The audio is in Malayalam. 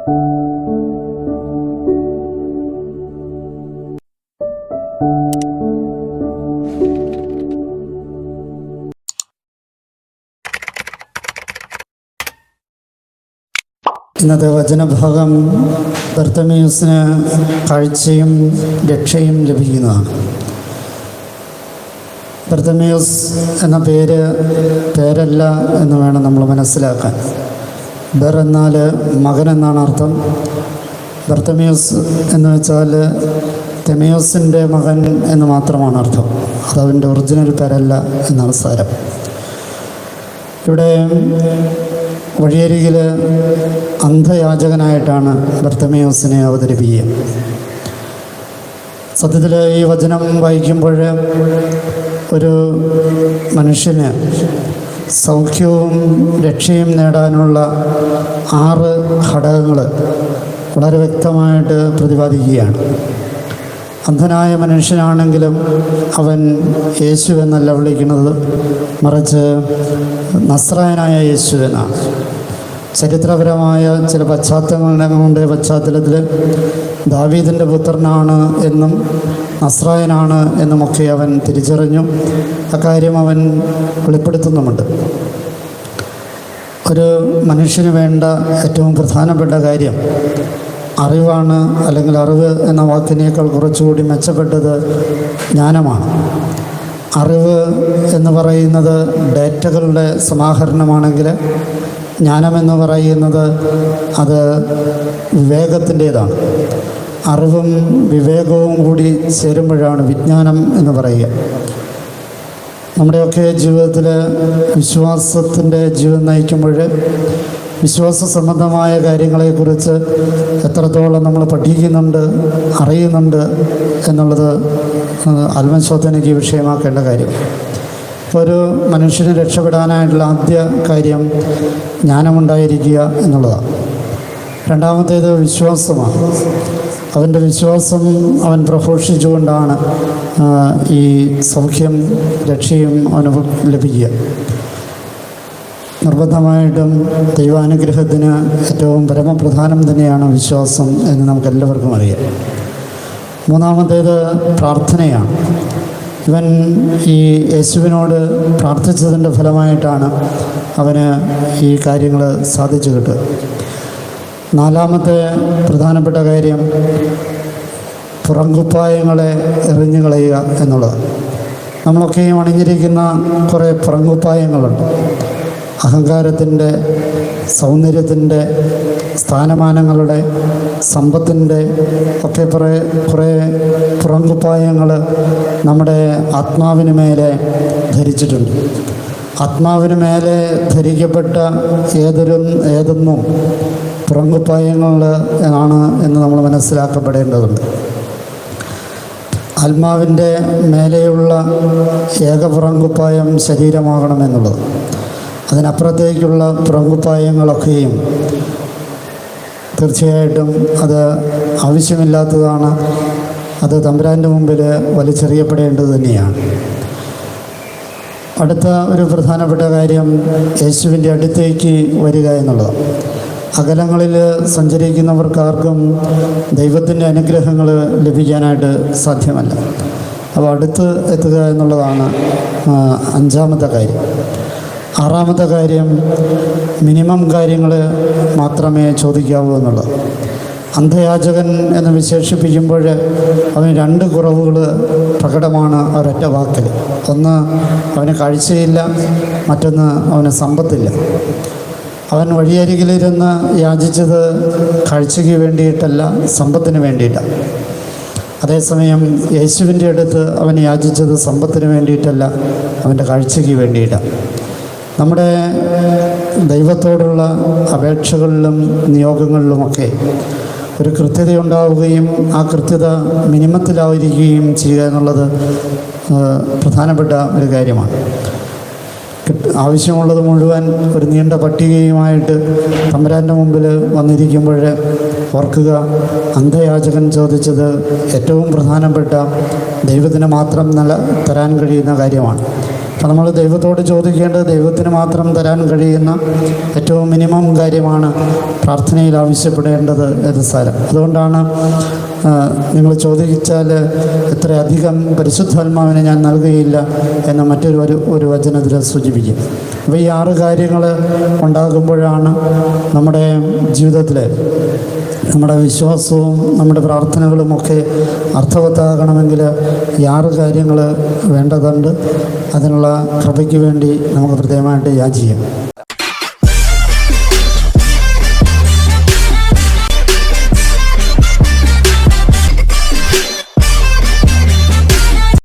ഇന്നത്തെ വചനഭാഗം ബർത്തമേയൂസിന് കാഴ്ചയും രക്ഷയും ലഭിക്കുന്നതാണ്. ബർത്തമേയൂസ് എന്ന പേര് പേരല്ല എന്ന് വേണം നമ്മൾ മനസ്സിലാക്കാൻ. ബർ എന്നാൽ മകൻ എന്നാണ് അർത്ഥം. ബർത്തമിയോസ് എന്ന് വെച്ചാൽ തെമിയോസിന്റെ മകൻ എന്ന് മാത്രമാണ് അർത്ഥം. അതവന്റെ ഒറിജിനൽ പേരല്ല എന്നാണ് സാരം. ഇവിടെ വഴിയരികിൽ അന്ധയാചകനായിട്ടാണ് ബർത്തമിയോസിനെ അവതരിപ്പിക്കുക. സത്യത്തിൽ ഈ വചനം വായിക്കുമ്പോൾ ഒരു മനുഷ്യന് സൗഖ്യവും രക്ഷയും നേടാനുള്ള ആറ് ഘടകങ്ങൾ വളരെ വ്യക്തമായിട്ട് പ്രതിപാദിക്കുകയാണ്. അന്ധനായ മനുഷ്യനാണെങ്കിലും അവൻ യേശു എന്നല്ല വിളിക്കുന്നത് മറിച്ച് നസ്രായനായ യേശു എന്നാണ്. ചരിത്രപരമായ ചില പശ്ചാത്തലങ്ങളുടെ പശ്ചാത്തലത്തിൽ ദാവീദിന്റെ പുത്രനാണ് എന്നും നസ്രായനാണ് എന്നുമൊക്കെ അവൻ തിരിച്ചറിഞ്ഞു. അക്കാര്യം അവൻ വെളിപ്പെടുത്തുന്നുമുണ്ട്. ഒരു മനുഷ്യന് വേണ്ട ഏറ്റവും പ്രധാനപ്പെട്ട കാര്യം അറിവാണ് അല്ലെങ്കിൽ അറിവ് എന്ന വാക്കിനേക്കാൾ കുറച്ചുകൂടി മെച്ചപ്പെട്ടത് ജ്ഞാനമാണ്. അറിവ് എന്ന് പറയുന്നത് ഡേറ്റകളുടെ സമാഹരണമാണെങ്കിൽ ജ്ഞാനമെന്ന് പറയുന്നത് അത് വിവേകത്തിന്റേതാണ്. അറിവും വിവേകവും കൂടി ചേരുമ്പോഴാണ് വിജ്ഞാനം എന്ന് പറയുക. നമ്മുടെയൊക്കെ ജീവിതത്തിൽ വിശ്വാസത്തിന്റെ ജീവിതം നയിക്കുമ്പോൾ വിശ്വാസ സംബന്ധമായ കാര്യങ്ങളെക്കുറിച്ച് എത്രത്തോളം നമ്മൾ പഠിക്കുന്നുണ്ട് അറിയുന്നുണ്ട് എന്നുള്ളത് ആത്മശോധനയ്ക്ക് വിഷയമാക്കേണ്ട കാര്യം. ഒരു മനുഷ്യന് രക്ഷപ്പെടാനായിട്ടുള്ള ആദ്യ കാര്യം ജ്ഞാനമുണ്ടായിരിക്കുക എന്നുള്ളതാണ്. രണ്ടാമത്തേത് വിശ്വാസമാണ്. അവന്റെ വിശ്വാസം അവൻ പ്രഘോഷിച്ചുകൊണ്ടാണ് ഈ സൗഖ്യം രക്ഷയും അവനു ലഭിക്കുക. നിർബന്ധമായിട്ടും ദൈവാനുഗ്രഹത്തിന് ഏറ്റവും പരമപ്രധാനം തന്നെയാണ് വിശ്വാസം എന്ന് നമുക്കെല്ലാവർക്കും അറിയാം. മൂന്നാമത്തേത് പ്രാർത്ഥനയാണ്. ഇവൻ ഈ യേശുവിനോട് പ്രാർത്ഥിച്ചതിന്റെ ഫലമായിട്ടാണ് അവന് ഈ കാര്യങ്ങൾ സാധിച്ചു കിട്ടുക നാലാമത്തെ പ്രധാനപ്പെട്ട കാര്യം പുറങ്കുപ്പായങ്ങളെ എറിഞ്ഞു കളയുക എന്നുള്ളത്. നമ്മളൊക്കെയും അണിഞ്ഞിരിക്കുന്ന കുറേ പുറങ്കുപ്പായങ്ങളുണ്ട്. അഹങ്കാരത്തിന്റെ സൗന്ദര്യത്തിന്റെ സ്ഥാനമാനങ്ങളുടെ സമ്പത്തിന്റെ ഒക്കെ കുറേ കുറേ പുറങ്കുപ്പായങ്ങൾ നമ്മുടെ ആത്മാവിന് മേലെ ധരിച്ചിട്ടുണ്ട്. ആത്മാവിന് മേലെ ധരിക്കപ്പെട്ട ഏതൊരു ഏതൊന്നും പുറങ്കുപ്പായങ്ങൾ ആണ് എന്ന് നമ്മൾ മനസ്സിലാക്കപ്പെടേണ്ടതുണ്ട്. ആത്മാവിന്റെ മേലെയുള്ള ഏക പുറങ്കുപ്പായം ശരീരമാകണമെന്നുള്ളത് അതിനപ്പുറത്തേക്കുള്ള പുറങ്കുപ്പായങ്ങളൊക്കെയും തീർച്ചയായിട്ടും അത് ആവശ്യമില്ലാത്തതാണ്. അത് തമ്പുരാന്റെ മുമ്പിൽ വലിച്ചെറിയപ്പെടേണ്ടത് തന്നെയാണ്. അടുത്ത ഒരു പ്രധാനപ്പെട്ട കാര്യം യേശുവിന്റെ അടുത്തേക്ക് വരിക എന്നുള്ളത്. അകലങ്ങളിൽ സഞ്ചരിക്കുന്നവർക്കാർക്കും ദൈവത്തിന്റെ അനുഗ്രഹങ്ങൾ ലഭിക്കാനായിട്ട് സാധ്യമല്ല. അപ്പോൾ അടുത്ത് എത്തുക എന്നുള്ളതാണ് അഞ്ചാമത്തെ കാര്യം. ആറാമത്തെ കാര്യം മിനിമം കാര്യങ്ങൾ മാത്രമേ ചോദിക്കാവൂ എന്നുള്ളത്. അന്ധയാചകൻ എന്ന് വിശേഷിപ്പിക്കുമ്പോൾ അവന് രണ്ട് കുറവുകൾ പ്രകടമാണ് ഒരൊറ്റ വാക്കിൽ. ഒന്ന് അവന് കാഴ്ചയില്ല. മറ്റൊന്ന് അവന് സമ്പത്തില്ല. അവൻ വഴിയരികിലിരുന്ന് യാചിച്ചത് കാഴ്ചയ്ക്ക് വേണ്ടിയിട്ടല്ല സമ്പത്തിന് വേണ്ടിയിട്ടാണ് അതേസമയം യേശുവിന്റെ അടുത്ത് അവൻ യാചിച്ചത് സമ്പത്തിന് വേണ്ടിയിട്ടല്ല അവന്റെ കാഴ്ചയ്ക്ക് വേണ്ടിയിട്ടാണ് നമ്മുടെ ദൈവത്തോടുള്ള അപേക്ഷകളിലും നിയോഗങ്ങളിലുമൊക്കെ ഒരു കൃത്യത ഉണ്ടാവുകയും ആ കൃത്യത മിനിമത്തിലായിരിക്കുകയും ചെയ്യുക എന്നുള്ളത് പ്രധാനപ്പെട്ട ഒരു കാര്യമാണ്. ആവശ്യമുള്ളത് മുഴുവൻ ഒരു നീണ്ട പട്ടികയുമായിട്ട് തമ്പുരാന്റെ മുമ്പിൽ വന്നിരിക്കുമ്പോൾ ഓർക്കുക അന്ധയാചകൻ ചോദിച്ചത് ഏറ്റവും പ്രധാനപ്പെട്ട ദൈവത്തിന് മാത്രം നില തരാൻ കഴിയുന്ന കാര്യമാണ്. അപ്പം നമ്മൾ ദൈവത്തോട് ചോദിക്കേണ്ടത് ദൈവത്തിന് മാത്രം തരാൻ കഴിയുന്ന ഏറ്റവും മിനിമം കാര്യമാണ് പ്രാർത്ഥനയിൽ ആവശ്യപ്പെടേണ്ടത് എന്ന് സാരം അതുകൊണ്ടാണ് നിങ്ങൾ ചോദിച്ചാൽ എത്രയധികം പരിശുദ്ധാത്മാവിനെ ഞാൻ നൽകുകയില്ല എന്ന മറ്റൊരു ഒരു ഒരു വചനത്തിൽ സൂചിപ്പിക്കും. അപ്പോൾ ഈ ആറ് കാര്യങ്ങൾ ഉണ്ടാകുമ്പോഴാണ് നമ്മുടെ ജീവിതത്തിൽ നമ്മുടെ വിശ്വാസവും നമ്മുടെ പ്രാർത്ഥനകളും ഒക്കെ അർത്ഥവത്താകണമെങ്കിൽ ഈ ആറ് കാര്യങ്ങൾ വേണ്ടതുണ്ട്. അതിനുള്ള കൃപയ്ക്ക് വേണ്ടി നമുക്ക് പ്രത്യേകമായിട്ട് യാചിക്കാം.